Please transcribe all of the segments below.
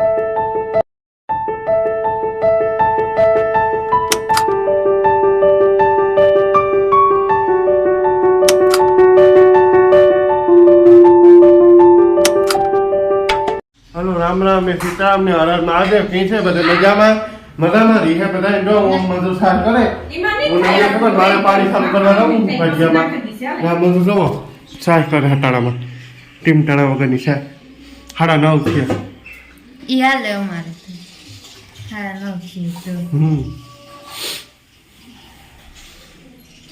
Hello Ram Ram Sitaram ને હર હર મહાદેવ કઈ છે બધે? મજામાં? મજામાં રહી બધા? જો ઓમ સાફ કરે. હું નહીં ખબર મારે પાણી સાફ કરવા દઉં ભજીયામાં. ના મધુ જોવો સાફ કરે હટાણામાં. ટીમ ટાણા વગરની સાફ સાડા નવ થયા. ઈ હાલે અમારે. હા હમ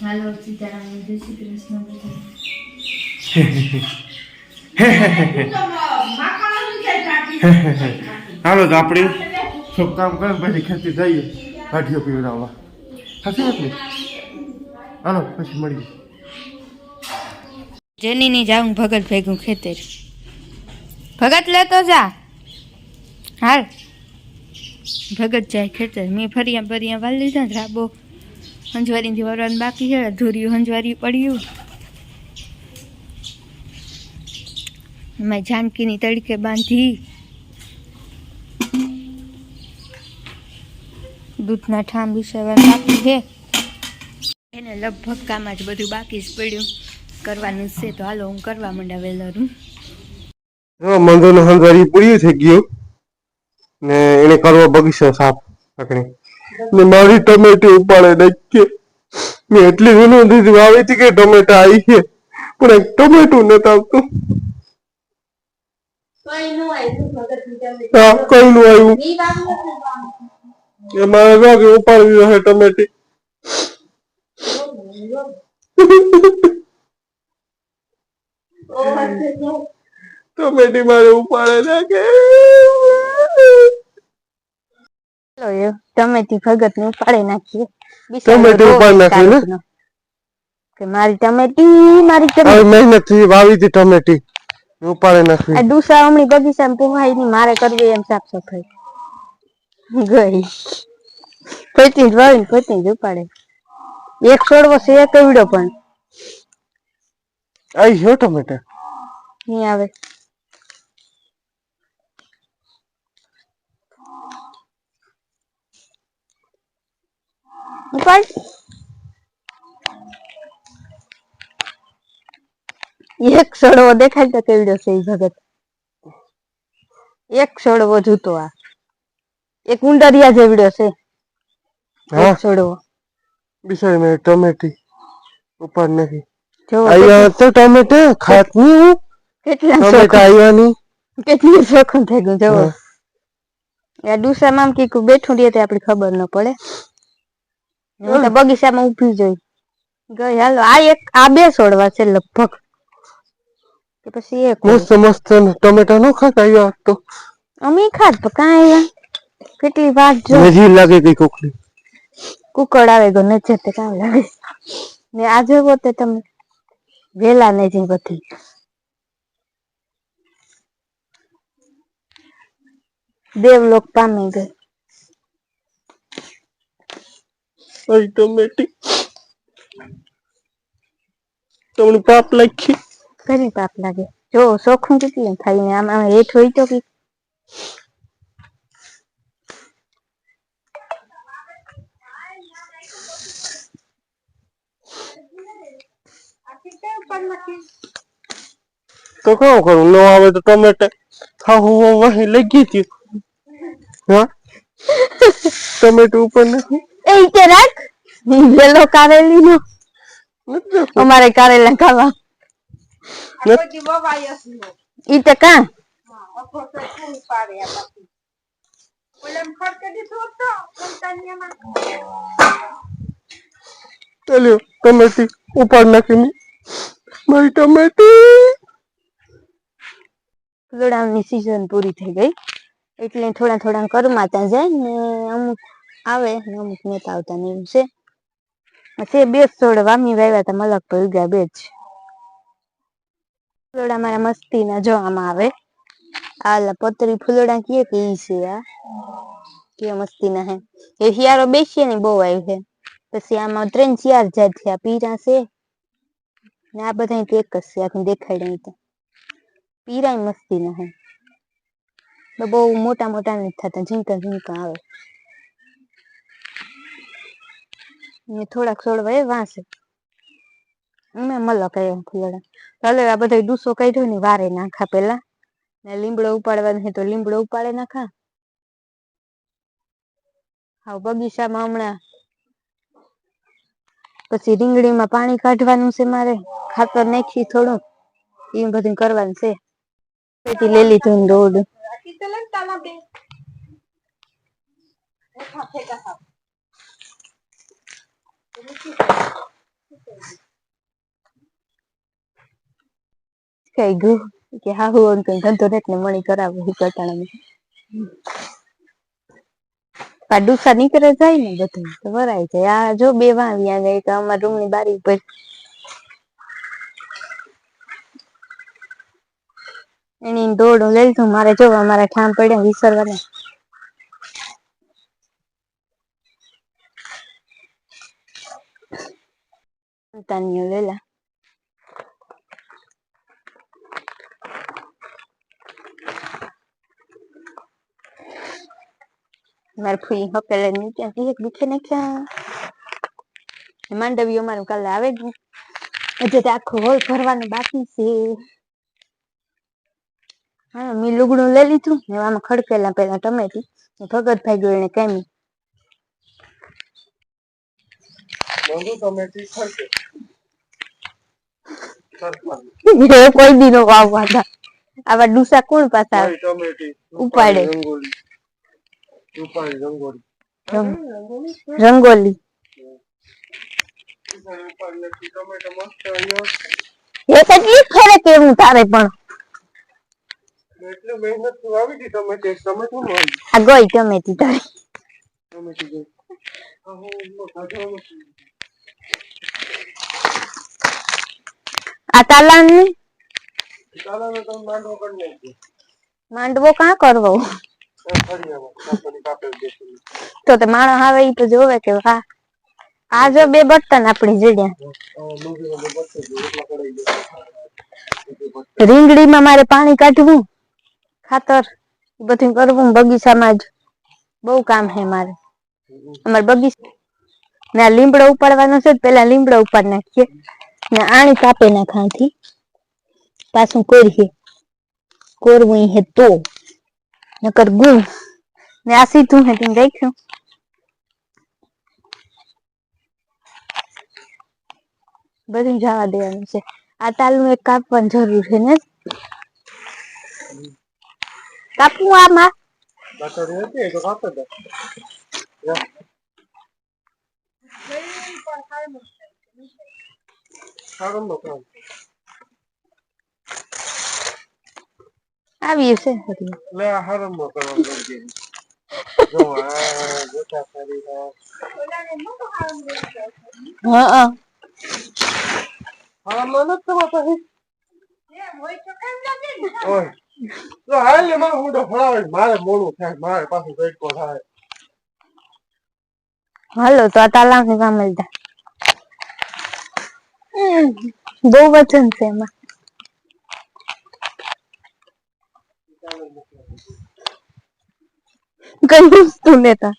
હાલો સીતારામ જય શ્રી કૃષ્ણ હાલો તો આપણે શું કામ કરે પછી ખેતી જઈએ કાઠીઓ પીવડાવવા સાચી વાત ને હાલો પછી મળીએ જેની ની જાઉં ભગત ભેગું ખેતર ભગત લેતો જા હાલ. ભગત જાય ખેતર. મેં ફરિયા ફરિયા વાળ લીધા ને રાબો. હંજવારીથી વરવાનું બાકી છે. ધૂર્યું હંજવારી પડ્યું. મેં જાનકીની તડકે બાંધી. દૂધના ઠામ વિશે બાકી છે. એને લગભગ કામ જ બધું બાકી જ પડ્યું. કરવાનું છે તો હાલો હું કરવા માંડા વેલરું મંદોનું હંજવારી પૂર્યું થઈ ગયું. ને એને કરવો બગીચો સાફ પકડી ને મારી ટમેટી ઉપાડે નાખી મેં એટલી વિનંતી દીધી વાવી હતી કે ટમેટા આવી છે પણ એક ટમેટું નથી આવતું. કઈ નું આવ્યું એ મારે ઉપાડવી હશે ટમેટી. ટમેટી મારે ઉપાડે નાખે. ચાલો ટમેટી ભગત ને ઉપાડી નાખીએ. ટમેટી ઉપાડી નાખીએ ને? કે મારી ટમેટી મારી ટમેટી. મહેનતથી વાવી હતી ટમેટી. ઉપાડી નાખી આ ડુસા હમણી બગીચામાં પોહાઈ ની મારે કરવી એમ સાફ સફાઈ ગઈ. પચીસ વાવી ને જ ઉપાડે. એક છોડવો છે એક વિડો પણ. આઈ છે ટમેટા. નહીં આવે. ઉપાડ એક સડવો દેખાય તો કેવડો છે એ ભગત. એક સડવો જૂતો આ. એક ઉંડરિયા જેવડો છે. હા? સડવો બિસાઈ મે ટમેટી. ઉપાડ નાખી. જો આવ્યા તો ટમેટા ખાતની કેટલા ટમેટા શોખ કેટલી કેટલું શોખું થઈ ગયું જવો. આ આમ કીકું બેઠું દે તે આપણે ખબર ન પડે. હું તો બગીચામાં ઊભી જોઈ ગઈ હાલો આ એક આ બે છોડવા છે લગભગ. કે પછી એક. મસ્ત મસ્ત ટમેટા નો ખાતા આવ્યા તો. અમે ખાત પણ કાંઈ કેટલી વાત જો. નજીર લાગે કઈ કોકડી. કુકડ આવે ગયો નજર તે કામ લાગે. ને આ જોવો તે તમે વેલા ને જે બધી. દેવલોક પામી ગઈ. ટમેટી તમને પાપ લાગી ઘણી પાપ લાગે? જો સોખું કેટલી થાય ને આમ આમ હેઠ હોય તો કે તો કામ કરું? ન આવે તો ટમેટા. ખાવું વાહી લઈ ગઈ હતી. હા? ટમેટું ઉપર નાખી. એ કે રાખ વેલો કારેલી નો. અમારે કારેલા ખાવા ઈ તો કા ચાલ્યો ટમેટી ઉપાડ નાખી મેં. મારી ટમેટી ફૂલડાની સીઝન પૂરી થઈ ગઈ એટલે થોડા થોડા કરમાતા જાય ને અમુક આવે અમુક નેતા આવતા ને એવું છે. છે બે છોડ વામી વાવ્યા હતા મલક પર ઉગ્યા બે જ. ફૂલોડા મારા મસ્તી ના જોવામાં આવે. આ પતરી ફૂલોડા કીએ કે ઈ છે આ. કે મસ્તી ના હે. એ શિયાળો બેસીએ ને બહુ આવ્યું છે. પછી આમાં ત્રણ ચાર જાત છે, આ પીરા છે. ને આ બધા એક જ છે, આખી નહીં તો. પીરાય મસ્તી ના હે. બહુ મોટા મોટા નથી થતા ઝીંકા ઝીંકા આવે. ને થોડાક છોડવા એ વાંસે. અમે મલક એમ ફૂલડા ચાલો આ બધા ડૂસો કાઢ્યો ને વારે નાખા પેલા. ને લીમડો ઉપાડવા નહીં તો લીમડો ઉપાડે નાખા. હા બગીચામાં હમણાં. પછી રીંગણીમાં પાણી કાઢવાનું છે મારે. ખાતર નાખી થોડું એ બધું કરવાનું છે. પેટી લઈ લીધું દોડ કઈ ગયું? કે હા, હું કઈ ધંધો ને મણી કરાવું હું કટાણા આ ડુસા નીકળે જાય ને બધું, તો ભરાય જાય. આ જો બે વાવ્યા જાય તો અમારા રૂમની બારી ઉપર. એની દોડ લઈ લીધું, મારે જો અમારા ઠામ પડ્યા વિસરવાના. તાનીઓ લેલા મારે ફૂઈ હકેલે નીચે એક દુખે નાખ્યા માંડવીઓ મારું કાલે આવે જ હજી તો આખો હોલ ભરવાનો બાકી છે હા મેં લુગડું લઈ લીધું ને આમાં ખડકેલા પેલા ટમેટી ભગતભાઈ ગયો એને કેમી મંદુ ટમેટી ખર્ચે. કોઈ દી નો વાવવા હતા આવા ડુસા કોણ પાસા? ઉપાડે. રંગોલી ઉપાડી રંગોલી રંગ- રંગોલી એ કેટલી ફરે કેવું તારે પણ. એટલું મહેનત તું આવી ગઈ ટમેટી ટમેટું નું આવી. આ ગઈ ટમેટી તારી. ટમેટી ગઈ. આ હું તાલાની તમે માંડવો કરી નાખજો. માંડવો કાં કરવો? તો તે માણસ આવે ઈ તો જોવે કે હા આ જો બે બટન આપણી જડ્યા રીંગણીમાં મારે પાણી કાઢવું ખાતર બધું કરવું બગીચામાં જ. બહુ કામ છે મારે. અમારે બગીચા ને લીમડો ઉપાડવાનો છે પેલા લીમડો ઉપાડ નાખીએ. ને આણી કાપે નાખાથી પાછું કોરીએ. કોરવું હે તો. નકર ગુણ. ને આ સીધું હે તું રાખ્યું. બધું જવા દેવાનું છે. આ તાલનું એક કાપવાની જરૂર છે ને? કાપવું આમાં? કાપે દે સારું કામ આવી છે હરી. લે કરવાનું ગમતી જો આ ગોટા કરી હા હા. હરમ નો નથી તમારે ઓય. તો હાલ મારે હું તો ફળાવે મારે મોડું થાય. મારે પાછું ગઈકો થાય. હાલો તો આ તાલાવની કામ લીધા બહુ વજન છે એમાં. કઈ વસ્તુ લેતા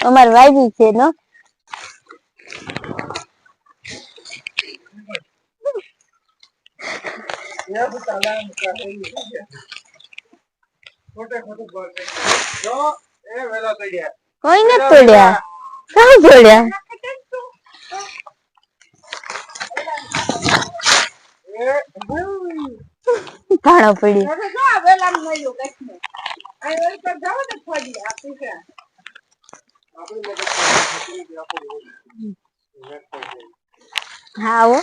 અમાર વાયવી છે નો કોઈ ને તોડ્યા. કાં હમ. ભાણો પડી આપણી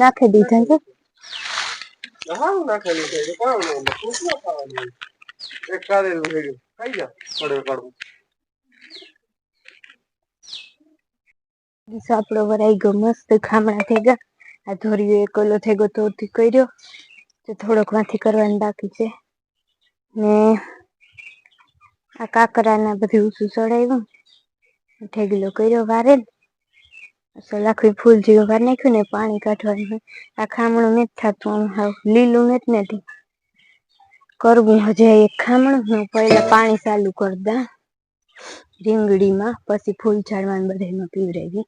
નાખી દીધા છે. હારું નાખેલું છે. ખાવાનું? એક કારેલું. ખાઈ જા. દિવસ આપણો વરાઈ ગયો મસ્ત ખામણા થઈ ગયા આ ધોરીયો એક ઓલો થઈ ગયો તો કર્યો. તો થોડોકમાંથી કરવાનું બાકી છે. ને આ કાકરાના બધી ઊંચું ચડાવ્યું. ઠેગલો કર્યો વારે આખું ફૂલ જેવું વાર નાખ્યું ને પાણી કાઢવાનું આ ખામણું નથી થતું હાવ લીલું નથી નથી કરવું હજે એક ખામણું ને પહેલા પાણી ચાલુ કરતા રીંગડીમાં, પછી ફૂલ ઝાડવાનું બધામાં પીવડાવી.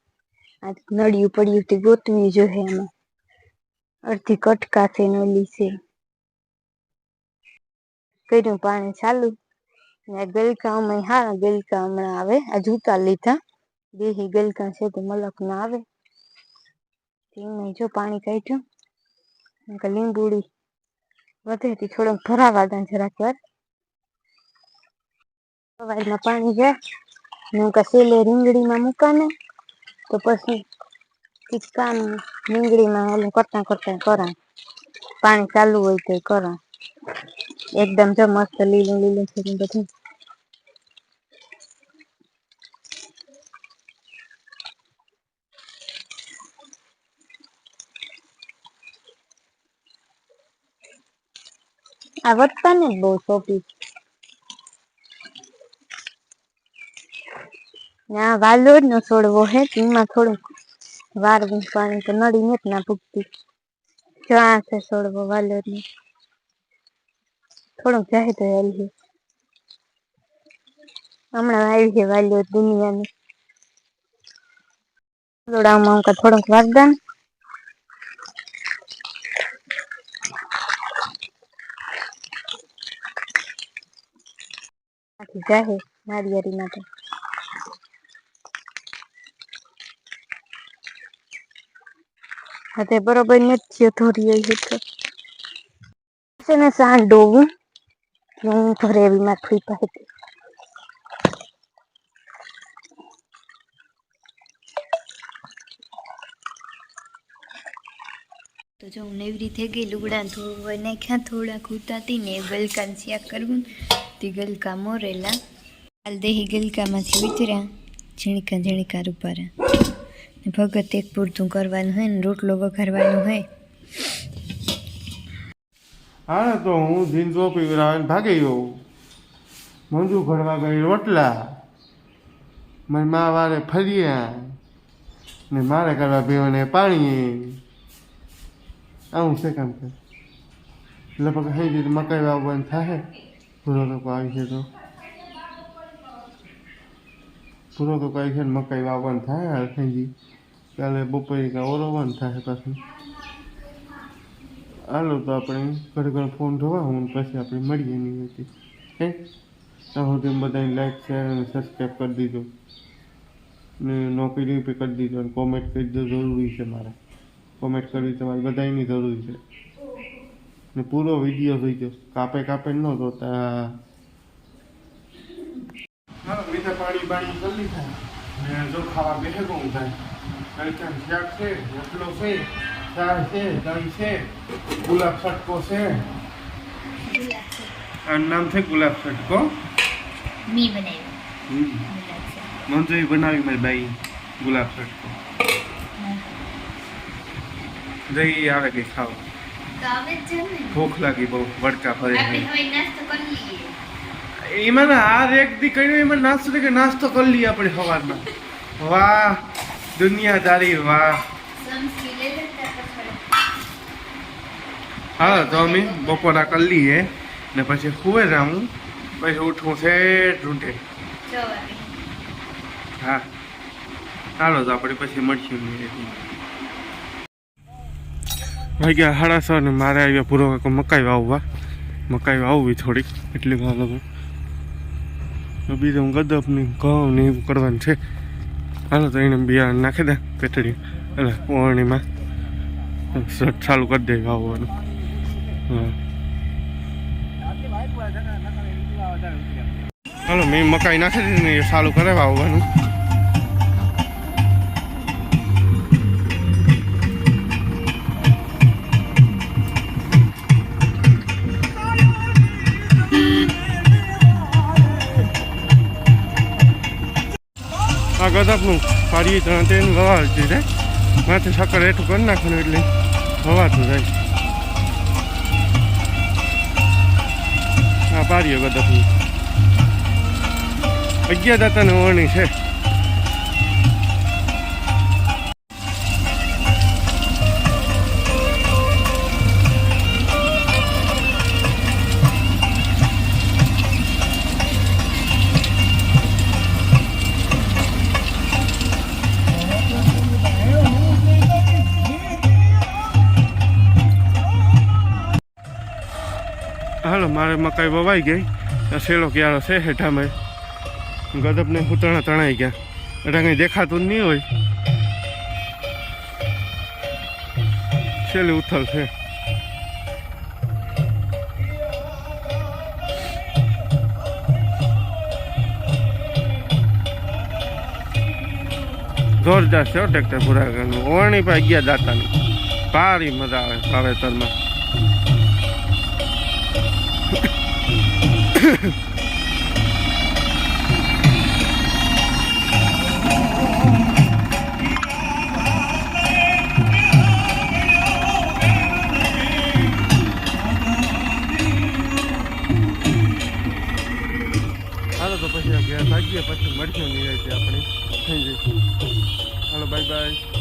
આ નળિયું પડ્યું તે ગોતવી જોઈએ એમાં. અડધી કટકા છે ને ઓલી છે. કર્યું પાણી ચાલુ. ને ગલકા અમે હા, ગલકા હમણાં આવે. આ જૂતા લીધા. દેહી ગલકા છે તો મલક ના આવે. તેમાં જો પાણી કાઢ્યું. લીંબુડી. વધે તે થોડોક ભરાવા દે જરાક વાર. સવારમાં પાણી જાય હું કસેલે રીંગડીમાં મૂકાને. તો પછી કામ રીંગણીમાં ઓલું કરતા કરતા કરા પાણી ચાલુ હોય તો કરા એકદમ જો મસ્ત લીલું લીલું છે બધું. આ ને બહુ સોપી ના વાલોડ નો છોડવો હે, એમાં થોડુંક વાર પાણી તો નડી ને ના પૂગતી જો આ છે છોડવો વાલોડ નો. થોડુંક જાય તો હેલ્ધી હમણાં આવી છે વાલોડ દુનિયાની. અમુક થોડુંક વારદાન આખી જાહે નારિયેરી માટે. હા બરોબર નથી ધોરી છે તો. છે ને સાંજ ડોવું હું ઘરે એવી થઈ પાસે તો જો હું એવી રીતે ગઈ, લુગડા ધોવા નાખ્યા થોડા ખૂટાતી ને ગલકા શિયા કરવું તે ગલકા મોરેલા હાલ દેહી ગલકામાંથી વિતર્યા ઝીણકા ઝીણકા રૂપારા. ને ભગત એક પૂરતું કરવાનું હોય ને રોટલો વઘારવાનો હોય. હા, તો હું જીન્સો પીવરાવીને ભાગી ગયો. મંજુ ભરવા ગઈ રોટલા. મને મા વારે ફર્યા ને મારે કરવા પીવાને પાણી આવું છે કામ કર. લગભગ તો મકાઈ વાવવાનું થાય પૂરો તો આવી છે તો. પૂરો તો આવી છે મકાઈ વાવવાનું થાય હાલ કાલે બપોરે કાં ઓરવવાનું થાય પાછું. હાલો તો આપણે ઘરે ઘરે ફોન જોવા હું પછી આપણે મળીએ નહીં હતી હે? તો સુધી બધાને લાઈક શેર અને સબસ્ક્રાઈબ કરી દીધો. ને નોકરી બી કરી દીધો અને કોમેન્ટ કરી દીધો. જરૂરી છે મારે. કોમેન્ટ કરવી તમારી બધાની જરૂરી છે. ને પૂરો વીડિયો જોઈ દો કાપે કાપે ન જોતા. પાણી બાણી કરી લીધા. ને જો ખાવા બેસે કોણ થાય? શાક છે રોટલો છે ચા છે દહીં છે ગુલાબ છટકો છે. આનું નામ છે ગુલાબ છટકો. મી બનાવ્યું. મંજુએ બનાવી મારી બાઈ ગુલાબ છટકો. જઈ આવે કઈ ખાવ. ભૂખ લાગી બહુ વડકા ફરે એમાં ના આ રેક દી કર્યું એમાં નાસ્તો કે નાસ્તો કરી લઈએ આપણે સવારમાં? વાહ દુનિયાદારી વાહ. હા તો અમે બપોરા કરી લઈએ ને પછી સુવે જાઉં પછી ઉઠું છે ઢૂંઢે હા. ચાલો તો આપણે પછી મળશું. વાગ્યા સાડા છ ને મારે આવ્યા પૂરો કાકો મકાઈ વાવવા. મકાઈ વાવવી થોડીક, એટલી વાર લગો બીજું ગદપ ને ઘઉં ને એવું કરવાનું છે. હાલો તો એને બિયારણ નાખી દે પેટડી એટલે શર્ટ ચાલુ કરી દે વાવવાનું. હા. હાલો, મેં મકાઈ નાખી દીધી ને એ ચાલુ કરે વાવવાનું. ગદપનું ફાડી ત્રણ તેનું વવાળતી જાય. માથે શક્કર એટલું કરી નાખવાનું એટલે હવાતું જાય. આ પાડીએ ગજબનું અગિયાર દાતાની ઓરણી છે. હાલો મારે મકાઈ વવાઈ ગઈ. સેલો ક્યારો છે હેઠામાં. ગદબને ઉતરણા તણાઈ ગયા. એટલે કંઈ દેખાતું નહીં હોય. છેલ્લી ઉથલ છે. જોરદાર છે ટ્રેક્ટર પૂરા કરવાનું ઓરણી પર ગયા દાતાની. ભારી મજા આવે વાવેતરમાં. હાલો તો પછી ઘેર ભાગીએ પછી મળશું નહીં આપણે. થઈ જઈશું હાલો બાય બાય